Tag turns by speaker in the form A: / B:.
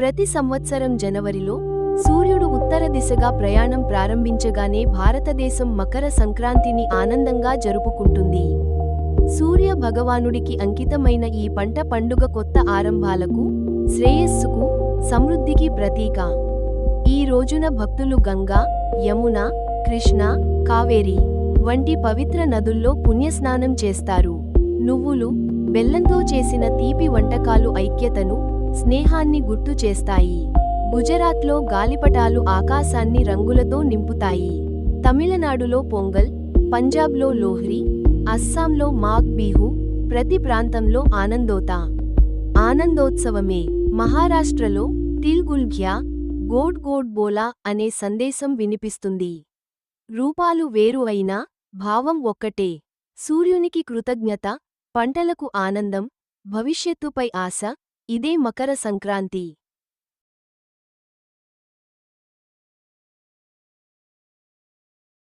A: ప్రతి సంవత్సరం జనవరిలో సూర్యుడు ఉత్తర దిశగా ప్రయాణం ప్రారంభించగానే భారతదేశం మకర సంక్రాంతిని ఆనందంగా జరుపుకుంటుంది. సూర్య భగవానుడికి అంకితమైన ఈ పంట పండుగ కొత్త ఆరంభాలకు శ్రేయస్సుకు సమృద్ధికి ప్రతీక. ఈ రోజున భక్తులు గంగా యమున కృష్ణ కావేరి వంటి పవిత్ర నదుల్లో పుణ్యస్నానం చేస్తారు. నువ్వులు బెల్లంతో చేసిన తీపి వంటకాలు ఐక్యతను స్నేహాన్ని గుర్తు చేస్తాయి. గుజరాత్లో గాలిపటాలు ఆకాశాన్ని రంగులతో నింపుతాయి. తమిళనాడులో పొంగల్ పంజాబ్లో లోహ్రీ అస్సాంలో మాగ్ బిహు ప్రతి ప్రాంతంలో ఆనందోత. ఆనందోత్సవమే. మహారాష్ట్రలో తిల్గుల్ఘ్యా గోడ్ గోడ్ బోలా అనే సందేశం వినిపిస్తుంది. రూపాలు వేరు అయినా భావం ఒక్కటే. సూర్యునికి కృతజ్ఞత పంటలకు ఆనందం భవిష్యత్తుపై ఆశ ఇదే మకర సంక్రాంతి.